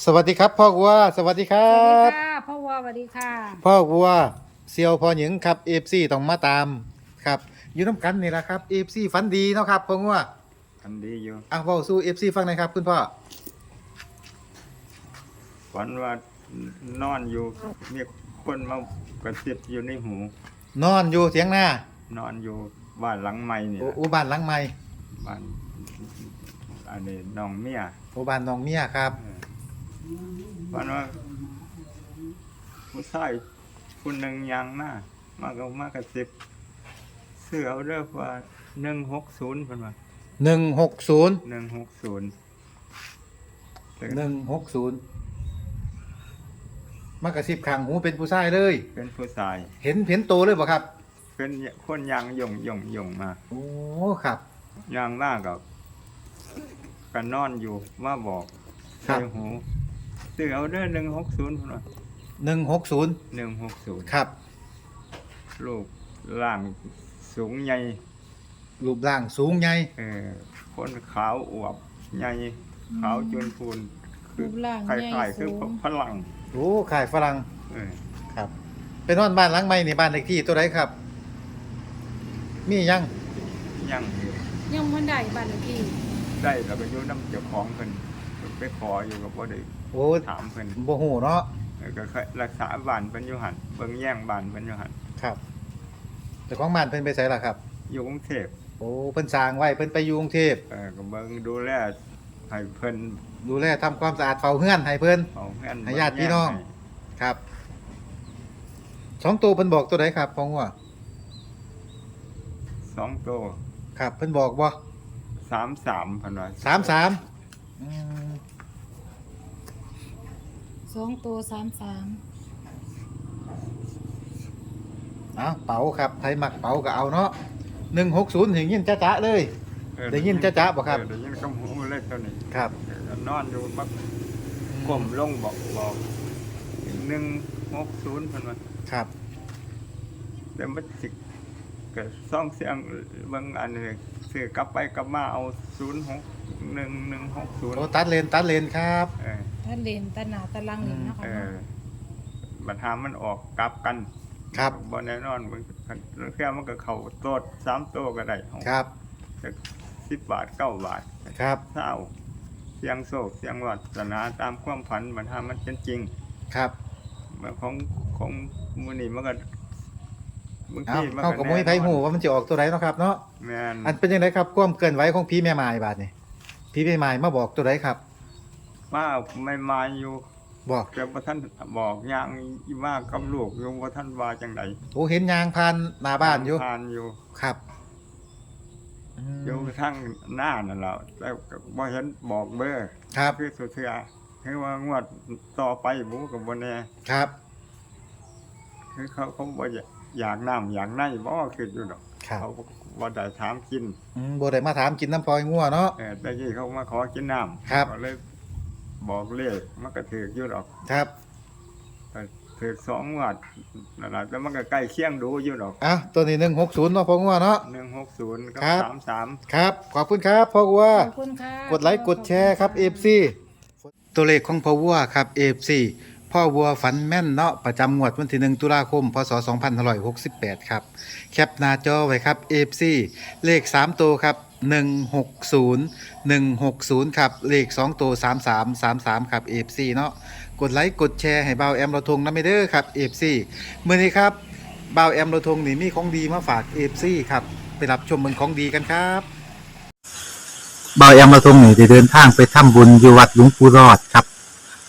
สวัสดีครับพ่อวัวสวัสดีครัสวัสบดีค่ะพ่อวัวสวัสดีค่ะ พ่อวัวเซียวพ่อหญิงครับเอฟซีต้องมาตามครับอยู่น้ำกันนี่แหละครับเอฟซีฝันดีเนาะครับพ่อวัวทำดีอยู่อะเว้าสู้เอฟซีฟังหน่อยครับ คุณพ่อฝันว่านอนอยู่มีคนมากระซิบอยู่ในหู นอนอยู่เถียงหน้านอนอยู่บ้านหลังใหม่นี่โอ้แหละอุบ้านหลังใหม่บ้านอันนี้น้องเมียโอบ้านน้องเมียครับเออ ฝันว่าผู้ชายคนหนึ่งยางหน้ามาก็มากระซิบเสื้อเอาเด้อว่าหนึ่งหกศูนย์เป็นว่าหนึ่งหกศูนย์หนึ่งหกศูนย์หนึ่งหกศูนย์มากระซิบข้างหูเป็นผู้ชายเลย เป็นผู้ชาย เห็นเห็นโตเลยบ่ครับ เป็นคนยางหย่งหย่งหย่งมา โอ้ครับยางหน้ากับกันนอนอยู่มาบอกครัใส่บหู ซื้อเอาเด้อหนึ่งหกศูนย์พุ่นว่าหนึ่งหกศูนย์หนึ่งหกศูนย์ครับ ลูกร่างสูงใหญ่รูปร่างสูงใหญ่เออคนขาวอวบใหญ่ขาวจนพูนคืรูอปร่างคใหญ่ล้ายๆคือสูง พลังโอ้ขายฝรั่งเออครับเป็นนอนบ้านหลังใหม่นี่บ้านเลขที่ตัวไหนครับ มียัง ยังอยู่ยังมันได้บ้านเลขที่ได้แล้วก็อยู่น้ำเจ้าของเพิ่นไปขออยู่กับบ่ได้ โอ้ถามเพิ่นบ่ฮู้เนาะเออก็เคยรักษาบ้านเพิ่นอยู่หั่นเบิ่งแย่งบ้านเพิ่นอยู่หั่นครับ แต่ของบ้านเพิ่นไปไสล่ะครับ อยู่กรุงเทพโอ้เพิ่นสร้างไว้เพิ่นไปอยู่กรุงเทพเออก็เบิ่งดูแลให้เพิ่นดูแลทำความสะอาดเฝ้าเฮือนให้เพิ่นเอาเงินให้ญาติพี่น้อง ครับสองตัวเพิ่นบอกตัวไหนครับของว่าสองตัวครับเพิ่นบอกบ่สามสามพันว่าสามสามอืม สองตัวสามสามเอาเป๋าครับไทยมักเป๋าก็เอาเนาะหนึ่งหกศูนย์ถึงยินจ้าๆเลย เออได้ยินจ๊ะๆบ่ครับ เออได้ยินคำหูเลยตัวนี้ครับเออนอนอยู่บักกลมลงบอกบอกหนึ่งหกศูนย์พันว่าครับ แต่มันสิก็ซ่องเสียงบางอันเลยซื้อกลับไปกลับมาเอาศูนย์หกหนึ่งหนึ่งหกศูนย์โอ้ตัดเลนตัดเลนครับ เออ ท่านเลนตาหนาตาลังเลนเนาะเอค่ะอบัญหามันออกกลับกันครับบนแน่นอนมันแค่มันก็เข่าโตดสามโตวก็ได้ครับสิบบาทเก้าบาทครับเศร้าเสียงโศกเสียงวัดสนาตามความฝันมันทำมันเป็นจริง ครับเหมือนของของมือนี่มันก็บางเอาทีมันเข้าก็กับมุ้ยไผหูว่ามันจะออกตัวไหนเนาะครับเนาะ แม่นอันเป็นยังไงครับความเกินไหวของพี่แม่ไม้บาดนี่พี่แม่ไม้มาบอกตัวไหนครับ มาไม่มาอยู่บอกแต่ว่าท่านบอกอย่างอีมากกับลูกอยู่ว่าท่านว่าจังไดโอ้เห็นยางพานหน้าบ้านอยู่ทานอยู่ครับอืมอยู่ทั้งหน้านั่นแหละแต่ก็บ่เห็นบอกเบอร์ครับคือสุดเทือคือว่างวดต่อไปบุกับบนแน่ครับคือเขาเขาบ่อยากอยากน้ำอยากในบ่คืออยู่ดอกครับเขาบ่ได้ถามกินอืมบ่ได้มาถามกินน้ำพลอยงัวเนาะเออแต่ยี่เขามาขอกินน้ำครับก็เลย บอกเลขมันก็ถืออยู่ดอกครับก็ถือสองงวดนั่นแหละแต่มันก็ใกล้เคียงดูอยู่ดอกอะตัวนี้160เนาะพองัวเนาะ หนึ่งหกศูนย์กับครับ สามสาม ครับ ขอบคุณครับพ่อวัว ขอบคุณค่ะ กดไลค์กดแชร์ครับ FC ตัวเลขของพ่อวัวครับ FC พ่อวัวฝันแม่นเนาะประจำงวดวันที่ 1 ตุลาคม พศ 2568 ครับ แคปหน้าจอไว้ครับ FC เลข 3 ตัวครับ 160 160 ครับ เลข 2 ตัว 3333 ครับ FC เนาะกดไลค์กดแชร์ให้เบาแอมเราทงนะไม่เด้อครับ FC มื้อนี้ครับเบาแอมเราทงนี่มีของดีมาฝาก FC ครับ ไปรับชมเมืองของดีกันครับเบาแอมมาทรงนี่ได้เดินทางไปทำบุญอยู่วัดหลวงปู่รอดครับ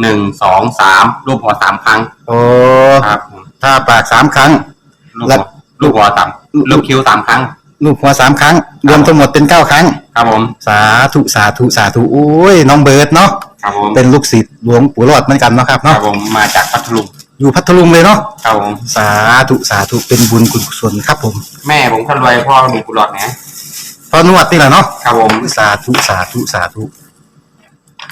หนึ่งสองสามรูปหัวสามครั้งโอ้ครับผมถ้าปากสามครั้ง ลูกแล้หัววลูกหัวสามลูกคิ้วสามครั้ง ลูกหัวสามครั้ง รวมทั้งหมดเป็นเก้าครั้ง ครับผมสาธุสาธุสาธุโอ้ยน้องเบิร์ดเนาะครับผมเป็นลูกศิษย์หลวงปู่รอดเหมือนกันเนาะครับครัเนาะบผมมาจากพัทลุงอยู่พัทลุงเลยเนาะครับผมสาธุสาธุเป็นบุญกุศลครับผมแม่ผมคนรวยพ่อมีกุหลาบนะพอนวดนี่แหละเนาะครับผม สาธุสาธุสาธุ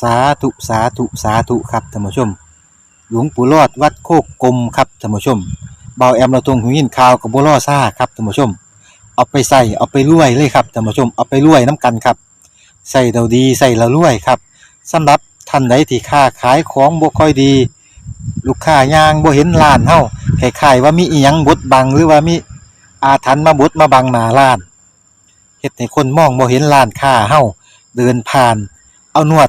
สาธุสาธุสาธุครับท่านผู้ชม หลวงปู่รอดวัดโคกกลมครับท่านผู้ชมเบาแอมเราตรงหูยินข่าวกับบัวล่อซ่าครับท่านผู้ชม เอาไปใส่เอาไปรวยเลยครับท่านผู้ชมเอาไปรวยน้ำกันครับใส่เราดีใส่เรารวยครับสำหรับท่านใดที่ค้าขายของบ่ค่อยดี ลูกค้ายางบ่เห็นร้านเฮาคล้ายๆว่ามีอีหยังบดบังหรือว่ามีอาถรรพ์มาบดมาบังหน้าร้านเฮ็ดให้คนมองบ่เห็นร้านค้าเฮาเดินผ่าน เอานวด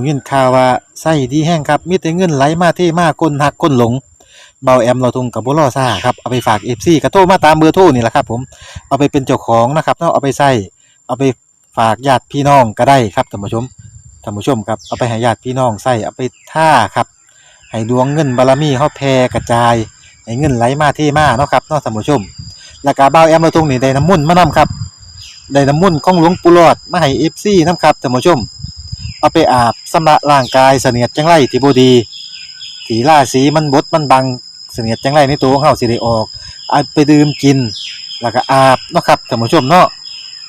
ผมยินข่าวว่าไส้ดีแห้งครับ มีแต่เงินไหลมาเทมาคนหักคนหลง เบาแอมเราทุงกับบุรอซ่าครับ เอาไปฝากเอฟซีกระโทรมาตามเบอร์โทรนี่แหละครับ ผม เอาไปเป็นเจ้าของนะครับเนาะเอาไปใส่เอาไปฝากญาติพี่น้องก็ได้ครับท่านผู้ชมท่านผู้ชมครับเอาไปให้ญาติพี่น้องใส่เอาไปท่าครับ ให้ดวงเงินบารมีเฮาแผ่กระจายให้เงินไหลมาเทมาเนาะครับเนาะท่านผู้ชมแล้วก็เบาแอมเราทุงนี่ได้น้ำมุ่นมานํครับได้น้ำมุ่นของหลวงปู่หลอดมาให้เอฟซีนํครับท่านผู้ชม เอาไปอาบสำระร่างกายเสนียดจังไรที่บ่ดีถีล่าสีมันบดมันบังเสนียดจังไรในตัวของเฮาสิได้ออกเอาไปดื่มกิน แล้วก็อาบเนาะครับท่านผู้ชมเนาะ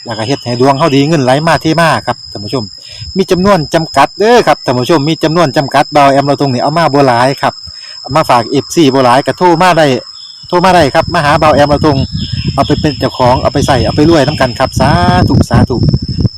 แล้วก็เฮ็ดให้ดวงเฮาดีเงินไหลมาเทมาครับท่านผู้ชม มีจำนวนจำกัดเด้อครับท่านผู้ชมมีจำนวนจำกัดเบาแอมเราตรงนี้เอามาบ่หลายครับามาฝาก FC บ่หลายก็โทรมาได้โทรมาได้ครับมาหาเบาแอมเราตรงเอาเอาไปเป็นเจ้าของเอาไปใส่เอาไปรวยน้ำกันครับสาธุสาธุ